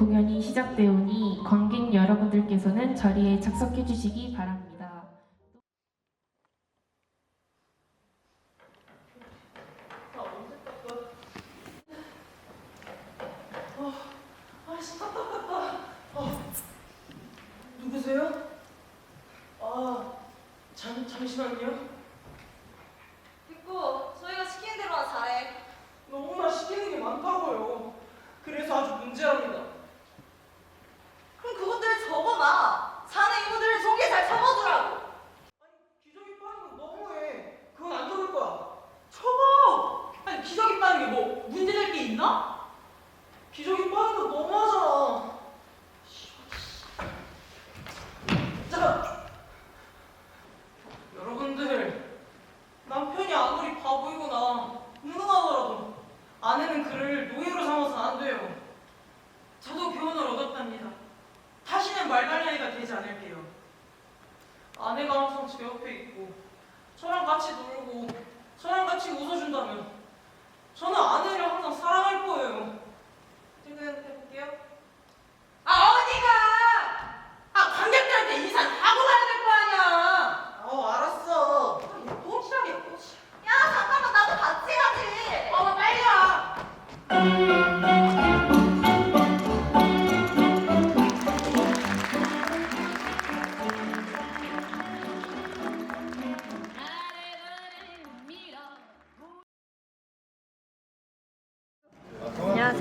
공연이 시작되오니 관객 여러분들께서는 자리에 착석해 주시기 바랍니다. 아? 아, 잠 잠시만요.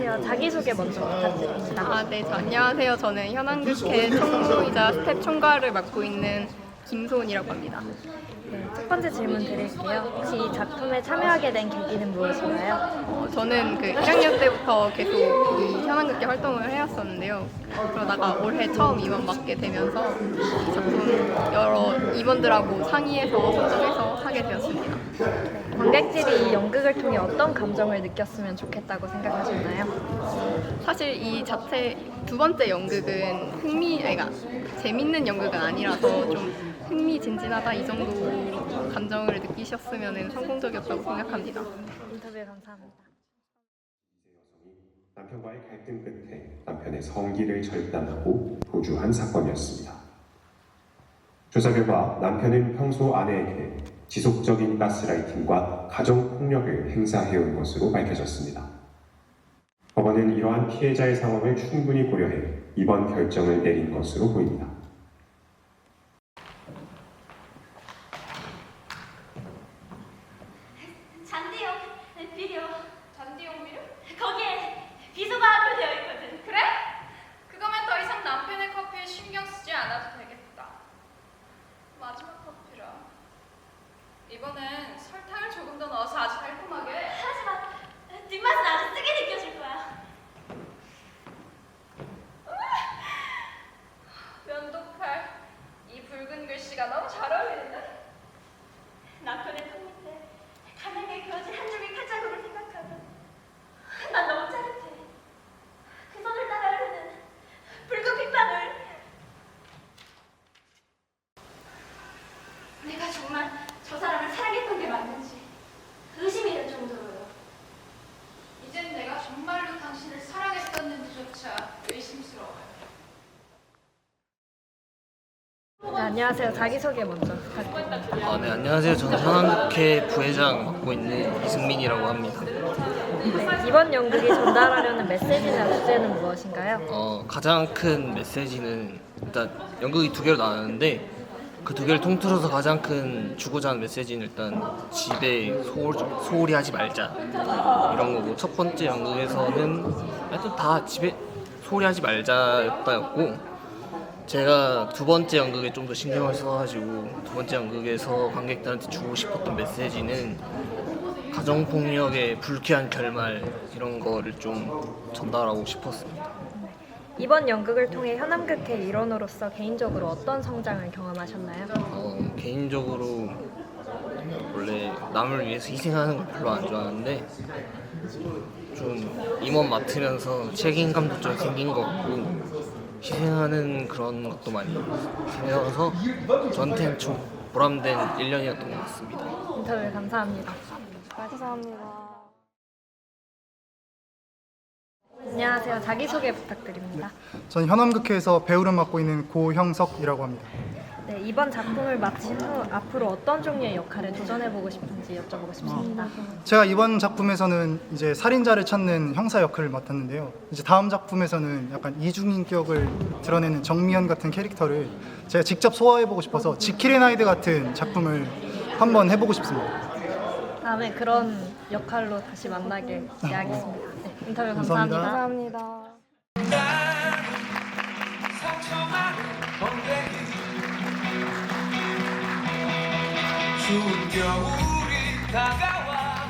안녕하세요. 자기소개 먼저 부탁드립니다. 아, 네, 저 안녕하세요. 저는 현안극회 총무이자 스텝 총괄을 맡고 있는 김소은이라고 합니다. 네, 첫 번째 질문 드릴게요. 혹시 이 작품에 참여하게 된 계기는 무엇인가요? 어, 저는 그 1학년 때부터 계속 이 현안극회 활동을 해왔었는데요. 그러다가 올해 처음 임원 맡게 되면서 이 작품 여러 임원들하고 상의해서 선정해서 하게 되었습니다. 관객들이 이 연극을 통해 어떤 감정을 느꼈으면 좋겠다고 생각하셨나요? 사실 이 자체 두 번째 연극은 흥미, 아니, 그러니까 재밌는 연극은 아니라서 좀 흥미진진하다 이 정도 감정을 느끼셨으면 성공적이었다고 생각합니다. 인터뷰 감사합니다. 남편과의 갈등 끝에 남편의 성기를 절단하고 도주한 사건이었습니다. 조사 결과 남편은 평소 아내에게 지속적인 가스라이팅과 가정폭력을 행사해온 것으로 밝혀졌습니다. 법원은 이러한 피해자의 상황을 충분히 고려해 이번 결정을 내린 것으로 보입니다. 잔디용 비료 잔디용 비료? 거기에 비소가 함유되어 있거든 그래? 그거면 더 이상 남편의 커피에 신경 쓰지 않아도 되겠다. 마지막 커피라. 이번엔 설탕을 조금 더 넣어서 아주 달콤하게. 하지만 뒷맛은 아주 쓰게 느껴질 거야 면도칼. 이 붉은 글씨가 너무 잘 어울리는데? 남편의 턱 밑에 가늘게 그어진 한 줄기 칼자국을 생각하면 난 너무 짜릿해 그 손을 따라 흐르는 붉은 핏방울 내가 정말 저 사람을 사랑했던 게 맞는지 의심이 될 정도로요 이젠 내가 정말로 당신을 사랑했었는지조차 의심스러워요. 네, 안녕하세요. 자기소개 먼저 부탁드립니다. 아, 네, 안녕하세요. 저는 현안국회 부회장 맡고 있는 이승민이라고 합니다. 네, 이번 연극이 전달하려는 메시지나 주제는 무엇인가요? 어, 가장 큰 메시지는 일단 연극이 두 개로 나눴는데 그 두 개를 통틀어서 가장 큰 주고자 하는 메시지는 일단 집에 소홀, 소홀히 하지 말자 이런 거고 첫 번째 연극에서는 하여튼 다 집에 소홀히 하지 말자였다였고 제가 두 번째 연극에 좀 더 신경을 써가지고 두 번째 연극에서 관객들한테 주고 싶었던 메시지는 가정폭력의 불쾌한 결말 이런 거를 좀 전달하고 싶었습니다. 이번 연극을 통해 현암극회 일원으로서 개인적으로 어떤 성장을 경험하셨나요? 어, 개인적으로 원래 남을 위해서 희생하는 걸 별로 안 좋아하는데 좀 임원 맡으면서 책임감도 좀 생긴 것 같고 희생하는 그런 것도 많이 생겨서 저한테는 좀 보람된 1년이었던 것 같습니다. 인터뷰 감사합니다. 감사합니다. 안녕하세요. 자기소개 부탁드립니다. 저는 현암극회에서 배우를 맡고 있는 고형석이라고 합니다. 네, 이번 작품을 마친 후 앞으로 어떤 종류의 역할에 도전해보고 싶은지 여쭤보고 싶습니다. 제가 이번 작품에서는 이제 살인자를 찾는 형사 역할을 맡았는데요. 이제 다음 작품에서는 약간 이중인격을 드러내는 정미연 같은 캐릭터를 제가 직접 소화해보고 싶어서 지킬의 나이드 같은 작품을 한번 해보고 싶습니다. 다음에 그런 역할로 다시 만나길 기대하겠습니다. 네, 인터뷰 감사합니다. 감사합니다. 감사합니다. 추운 겨울이 다가와.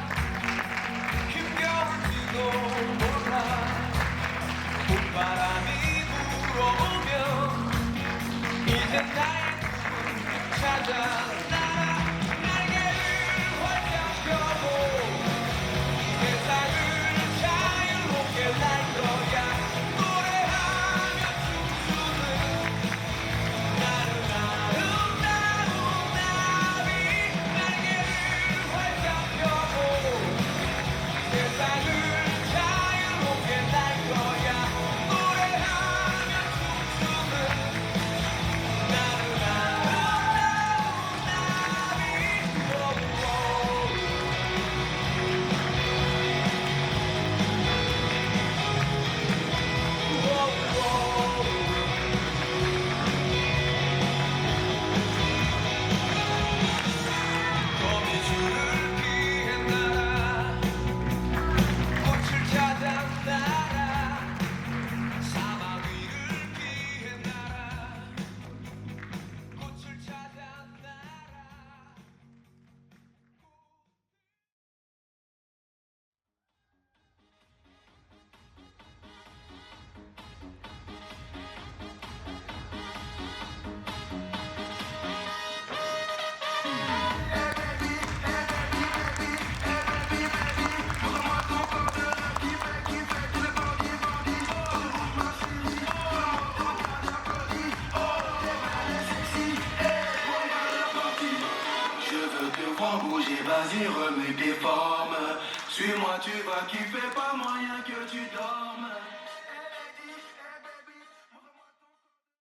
힘겨울지도 몰라. 봄바람이 불어오면 이제 나의 꿈을 찾아 vas-y remets formes. Suis-moi, tu vas kiffer, pas moyen que tu